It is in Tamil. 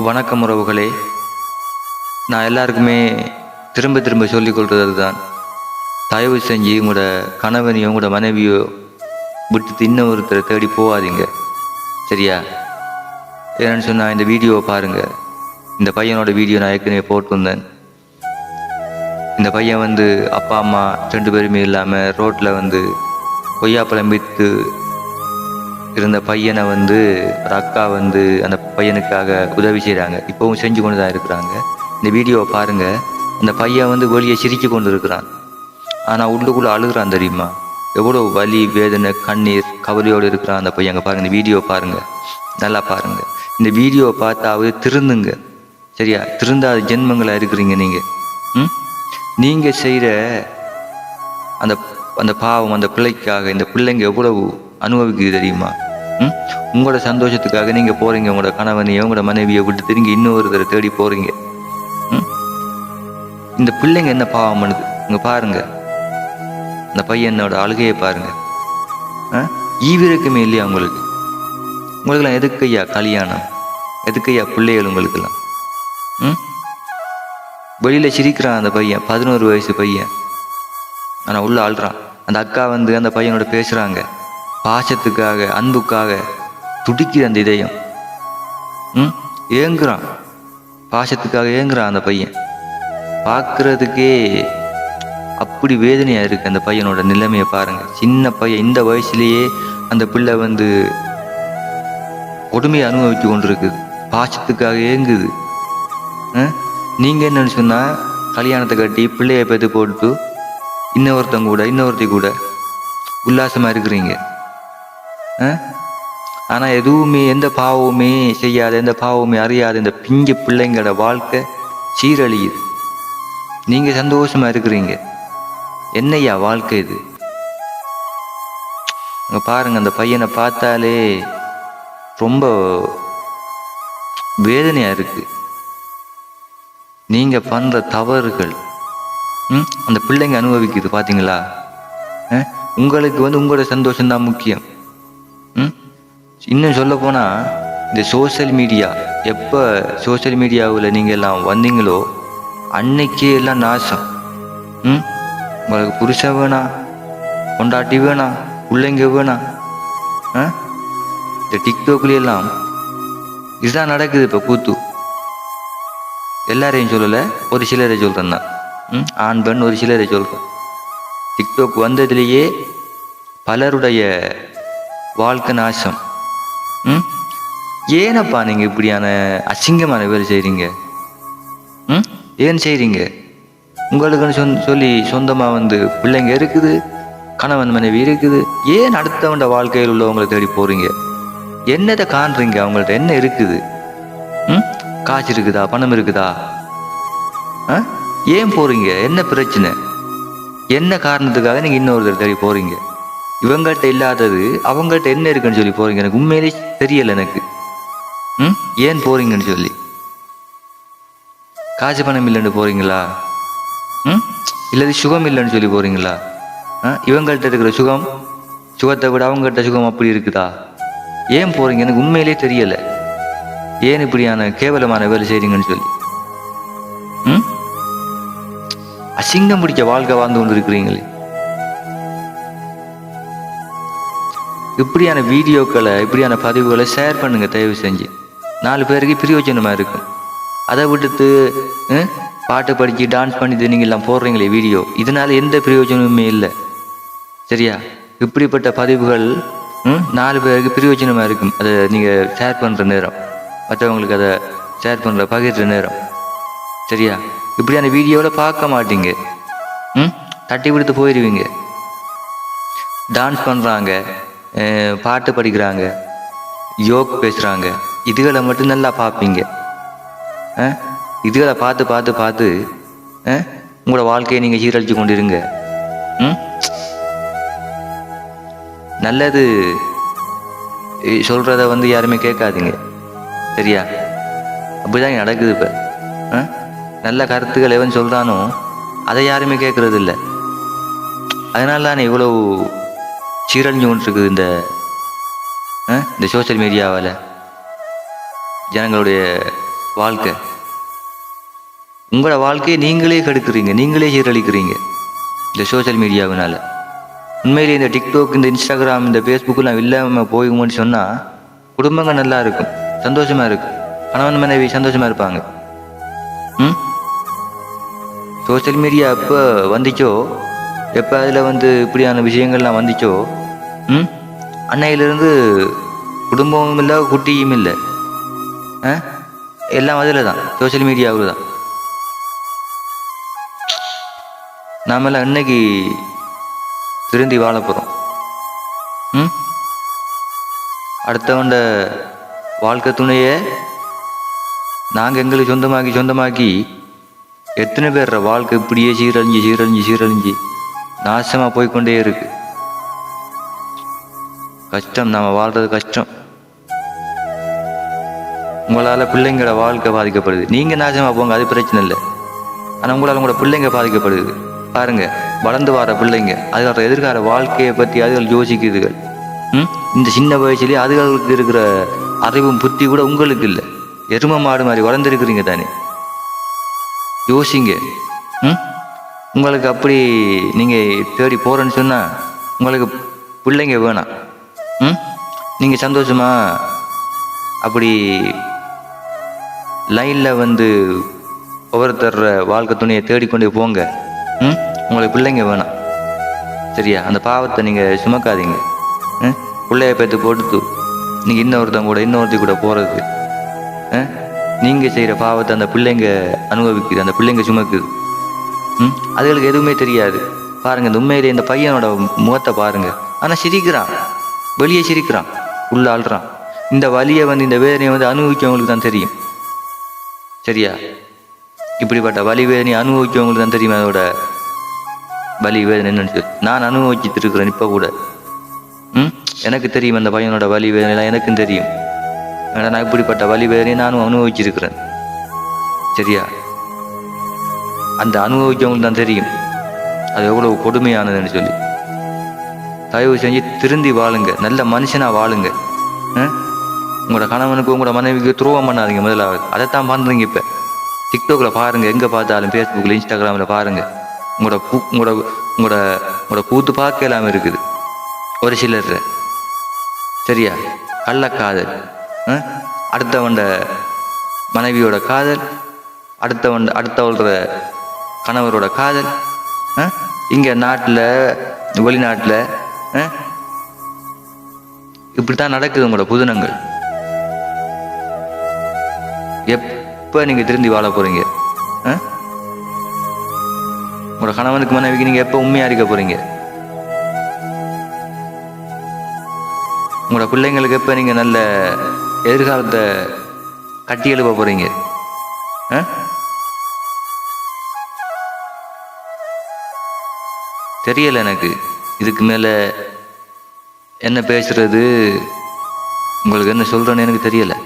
வணக்கம் உறவுகளே. நான் எல்லாருக்குமே திரும்ப திரும்ப சொல்லிக் கொள்வது தான் தயவு செஞ்சு உங்களோட கணவனையோ உங்களோட மனைவியோ விட்டு தின்ன ஒருத்தரை தேடி போகாதீங்க. சரியா? ஏன்னு சொன்னால் இந்த வீடியோவை பாருங்கள் இந்த பையனோட வீடியோ நான் ஏற்கனவே போட்டிருந்தேன். இந்த பையன் வந்து அப்பா அம்மா ரெண்டு பேருமே இல்லாமல் ரோட்டில் வந்து கொய்யாப்பழம் விற்று இருந்த பையனை வந்து ஒரு அக்கா வந்து அந்த பையனுக்காக உதவி செய்கிறாங்க இப்போவும் செஞ்சு கொண்டு தான் இருக்கிறாங்க. இந்த வீடியோவை பாருங்க. அந்த பையன் வந்து வெளியே சிரிச்சு கொண்டு இருக்கிறான் ஆனால் உள்ளுக்குள்ளே அழுகுறான் தெரியுமா? எவ்வளோ வலி வேதனை கண்ணீர் கவலையோடு இருக்கிறான் அந்த பையன். அங்கே பாருங்க இந்த வீடியோவை பாருங்க. நல்லா பாருங்க. இந்த வீடியோவை பார்த்தாவது திருந்துங்க. சரியா? திருந்தாத ஜென்மங்களாக இருக்கிறீங்க நீங்கள் ம்? நீங்கள் செய்கிற அந்த அந்த பாவம் அந்த பிள்ளைக்காக இந்த பிள்ளைங்க எவ்வளவு அனுபவிக்குது தெரியுமா? உங்களோட சந்தோஷத்துக்காக நீங்கள் போகிறீங்க உங்களோட கணவனையோ உங்களோட மனைவியை விட்டு திரும்பி இன்னொருத்தரை தேடி போகிறீங்க ம்? இந்த பிள்ளைங்க என்ன பாவம் பண்ணுது? இங்கே பாருங்க. இந்த பையனோட அழுகையை பாருங்க. ஆ? ஈவிரக்கமே இல்லையா உங்களுக்கு? உங்களுக்கெல்லாம் எதுக்கையா கல்யாணம்? எதுக்கையா பிள்ளைகள் உங்களுக்கெல்லாம்? ம்? வெளியில் சிரிக்கிறான் அந்த பையன் பதினோரு வயசு பையன். ஆனால் உள்ளே ஆள்றான் அந்த அக்கா வந்து அந்த பையனோட பேசுகிறாங்க பாசத்துக்காக அன்புக்காக துடிக்கிற அந்த இதயம். ம்? ஏங்குறான். பாசத்துக்காக ஏங்குறான் அந்த பையன். பார்க்குறதுக்கே அப்படி வேதனையாக இருக்குது அந்த பையனோட நிலைமையை பாருங்கள் சின்ன பையன் இந்த வயசுலேயே அந்த பிள்ளை வந்து கொடுமையை அனுபவித்து கொண்டிருக்குது. பாசத்துக்காக ஏங்குது. நீங்கள் என்னன்னு சொன்னால் கல்யாணத்தை கட்டி பிள்ளையை பெற்று போட்டு இன்னொருத்தங்க கூட இன்னொருத்தி கூட உல்லாசமாக இருக்கிறீங்க. ஆனால் எதுவுமே எந்த பாவமுமே செய்யாத எந்த பாவமுமே அறியாத இந்த பிஞ்சு பிள்ளைங்களோட வாழ்க்கை சீரழியுது. நீங்கள் சந்தோஷமாக இருக்கிறீங்க. என்னய்யா வாழ்க்கை இது? அங்கே பாருங்க அந்த பையனை பார்த்தாலே ரொம்ப வேதனையாக இருக்குது நீங்கள் பண்ணுற தவறுகள் ம்? அந்த பிள்ளைங்க அனுபவிக்குது பார்த்தீங்களா உங்களுக்கு வந்து உங்களோட சந்தோஷம்தான் முக்கியம். இன்னும் சொல்ல போனால் இந்த சோஷியல் மீடியா எப்போ சோஷியல் மீடியாவில் நீங்கள் எல்லாம் வந்தீங்களோ அன்னைக்கே எல்லாம் நாசம். ம்? உங்களுக்கு புருஷன் வேணாம் கொண்டாட்டி வேணாம் பிள்ளைங்க வேணாம் ஆ? இந்த டிக்டாக்ல எல்லாம் இதுதான் நடக்குது இப்போ கூத்து. எல்லாரையும் சொல்லலை ஒரு சிலரை சொல்கிறேன் தான் ம்? ஆண் பெண் ஒரு சிலரை சொல்கிறேன் டிக்டாக் வந்ததுலேயே பலருடைய வாழ்க்கை நாசம். ம்? ஏனப்பா நீங்கள் இப்படியான அசிங்கமான வேலை செய்கிறீங்க ம்? ஏன் செய்கிறீங்க உங்களுக்குன்னு சொன் சொல்லி சொந்தமாக வந்து பிள்ளைங்க இருக்குது கணவன் மனைவி இருக்குது. ஏன் அடுத்தவண்ட வாழ்க்கையில் உள்ளவங்களை தேடி போகிறீங்க என்னதை காண்றீங்க? அவங்கள்ட்ட என்ன இருக்குது? ம்? காசு இருக்குதா? பணம் இருக்குதா? ஆ? ஏன் போகிறீங்க என்ன பிரச்சனை? என்ன காரணத்துக்காக நீங்கள் இன்னொருத்தர் தேடி போகிறீங்க இவங்கள்ட்ட இல்லாதது அவங்கள்ட்ட என்ன இருக்குன்னு சொல்லி போகிறீங்க எனக்கு உண்மையிலே தெரியல எனக்கு. ம்? ஏன் போகிறீங்கன்னு சொல்லி. காசு பணம் இல்லைன்னு போகிறீங்களா ம்? இல்லாது சுகம் இல்லைன்னு சொல்லி போகிறீங்களா ஆ? இவங்கள்ட்ட இருக்கிற சுகம் சுகத்தை விட அவங்கள்ட்ட சுகம் அப்படி இருக்குதா? ஏன் போகிறீங்க எனக்கு உண்மையிலே தெரியலை. ஏன் இப்படியான கேவலமான வேலை செய்கிறீங்கன்னு சொல்லி. ம்? அசிங்கம் பிடிச்ச வாழ்க்கை வாழ்ந்து கொண்டு இருக்கிறீங்களே இப்படியான வீடியோக்களை இப்படியான பதிவுகளை ஷேர் பண்ணுங்க தயவு செஞ்சு. நாலு பேருக்கு பிரயோஜனமாக இருக்கும். அதை விட்டுட்டு ம், பாட்டு படித்து டான்ஸ் பண்ணி நீங்கள்லாம் போடுறீங்களே வீடியோ. இதனால் எந்த பிரயோஜனமுமே இல்லை. சரியா? இப்படிப்பட்ட பதிவுகள் ம், நாலு பேருக்கு பிரயோஜனமாக இருக்கும். அதை நீங்கள் ஷேர் பண்ணுற நேரம். மற்றவங்களுக்கு அதை ஷேர் பண்ணுற பகிர்ற நேரம். சரியா? இப்படியான வீடியோவில் பார்க்க மாட்டீங்க. ம் தட்டி விடுத்து போயிடுவீங்க டான்ஸ் பண்ணுறாங்க பாட்டு படிக்கிறாங்க. யோக் பேசுகிறாங்க இதுகளை மட்டும் நல்லா பார்ப்பீங்க. ஆ? இதுகளை பார்த்து பார்த்து பார்த்து ஆ? உங்களோட வாழ்க்கையை நீங்கள் சீரழிச்சு கொண்டிருங்க. ம்? நல்லது. சொல்கிறத வந்து யாருமே கேட்காதீங்க. சரியா? அப்படிதான் நடக்குது இப்போ. நல்ல கருத்துக்கள் எவன் சொல்கிறானோ அதை யாருமே கேட்குறது இல்லை அதனால தானே இவ்வளோ சீரழிஞ்சு கொண்டிருக்குது இந்த ஆ, இந்த சோஷியல் மீடியாவால் ஜனங்களுடைய வாழ்க்கை. உங்களோட வாழ்க்கையை நீங்களே கெடுக்குறீங்க நீங்களே சீரழிக்கிறீங்க இந்த சோஷியல் மீடியாவினால் உண்மையிலே இந்த டிக்டாக் இந்த இன்ஸ்டாகிராம் இந்த ஃபேஸ்புக்கெலாம் இல்லாமல் போகும்னு சொன்னால் குடும்பங்கள் நல்லா இருக்கும் சந்தோஷமாக இருக்கும் கணவன் மனைவி சந்தோஷமாக இருப்பாங்க. ம்? சோஷியல் மீடியா எப்போ வந்துச்சோ எப்போ அதில் வந்து இப்படியான விஷயங்கள்லாம் வந்துச்சோ ம்? அன்னையிலிருந்து குடும்பமும் இல்லை குட்டியும் இல்லை. ஆ? எல்லாம் அதில் தான் சோஷியல் மீடியாவில் தான் நாமெல்லாம் இன்னைக்கு திருந்தி வாழ போகிறோம் ம்? அடுத்தவண்ட வாழ்க்கை துணையை நாங்கள் எங்களுக்கு சொந்தமாக்கி சொந்தமாக்கி எத்தனை பேர் வாழ்க்கை இப்படியே சீரழிஞ்சு சீரழிஞ்சு சீரழிஞ்சு. நாசமாக போய்க்கொண்டே இருக்கு. கஷ்டம் நம்ம வாழ்றது கஷ்டம். உங்களால் பிள்ளைங்களோட வாழ்க்கை பாதிக்கப்படுது. நீங்கள் நாசமாக போங்க அது பிரச்சனை இல்லை. ஆனால் உங்களால் உங்களோட பிள்ளைங்க பாதிக்கப்படுது. பாருங்க வளர்ந்து வர பிள்ளைங்க அதுகளோட எதிர்கால வாழ்க்கையை பற்றி அதுகள் யோசிக்குதுகள். ம்? இந்த சின்ன வயசுலேயே அதுகளுக்கு இருக்கிற அறிவும் புத்தி கூட உங்களுக்கு இல்லை. எரும மாடு மாதிரி வளர்ந்துருக்குறீங்க தானே. யோசிங்க. ம்? உங்களுக்கு அப்படி நீங்கள் தேடி போகிறேன்னு சொன்னால் உங்களுக்கு பிள்ளைங்க வேணாம். ம்? நீங்கள் சந்தோஷமாக அப்படி லைனில் வந்து ஒவ்வொருத்தர் வாழ்க்கை துணியை தேடிக்கொண்டே போங்க. ம்? உங்களுக்கு பிள்ளைங்க வேணாம். சரியா? அந்த பாவத்தை நீங்கள் சுமக்காதீங்க. ம்? பிள்ளைய பேத்து போட்டு நீங்கள் இன்னொருத்தங்க கூட இன்னொருத்தி கூட போகிறது நீங்கள் செய்கிற பாவத்தை அந்த பிள்ளைங்க அனுபவிக்குது அந்த பிள்ளைங்க சுமக்குது. ம்? அதுகளுக்கு எதுவுமே தெரியாது. பாருங்க இந்த உண்மையிலே இந்த பையனோட முகத்தை பாருங்க. ஆனால் சிரிக்கிறான். வெளியே சிரிக்கிறான். உள்ள ஆள்றான். இந்த வலியை வந்து இந்த வேதனையை வந்து அனுபவிக்கவங்களுக்கு தான் தெரியும். சரியா? இப்படிப்பட்ட வலி வேதனையை அனுபவிக்கவங்களுக்கு தான் தெரியும் அதோட வலி வேதனை என்னன்னு சொல்லி? நான் அனுபவிச்சுட்டு இருக்கிறேன் இப்போ கூட. ம்? எனக்கு தெரியும் அந்த பையனோட வலி வேதனைலாம் எனக்கும் தெரியும். ஏன்னா நான் இப்படிப்பட்ட வலி வேதனையை நானும் அனுபவிச்சிருக்கிறேன். சரியா? அந்த அனுபவிக்கவங்களுக்கு தான் தெரியும். அது எவ்வளவு கொடுமையானதுன்னு சொல்லி. தயவு செஞ்சு திருந்தி வாழுங்க. நல்ல மனுஷனாக வாழுங்க. உங்களோட கணவனுக்கு உங்களோட மனைவிக்கு துரோகம் பண்ணாதீங்க முதலாவது. அதைத்தான் பண்ணுறீங்க இப்போ. டிக்டாக்ல பாருங்க எங்கே பார்த்தாலும் ஃபேஸ்புக்கில் இன்ஸ்டாகிராமில் பாருங்க. உங்களோட பூ உங்களோட உங்களோட உங்களோட கூத்து பார்க்க எல்லாமே இருக்குது. ஒரு சிலர் சரியா? கள்ளக்காதல் ஆ? அடுத்தவண்ட மனைவியோட காதல். அடுத்தவன் அடுத்தவளோட கணவரோட காதல் ஆ? இங்க நாட்டில் வெளிநாட்டில் இப்படி தான் நடக்குது உங்களோட புதினங்கள் எப்போ நீங்கள் திருந்தி வாழ போறீங்க ஆ? உங்களோட கணவனுக்கு மனைவிக்கு நீங்கள் எப்போ உண்மையா இருக்க போறீங்க உங்களோட பிள்ளைங்களுக்கு எப்போ நீங்கள் நல்ல எதிர்காலத்தை கட்டி எழுப்ப போறீங்க ஆ? தெரியலை எனக்கு. இதுக்கு மேலே என்ன பேசுறது? உங்களுக்கு என்ன சொல்கிறேன்னு எனக்கு தெரியலை.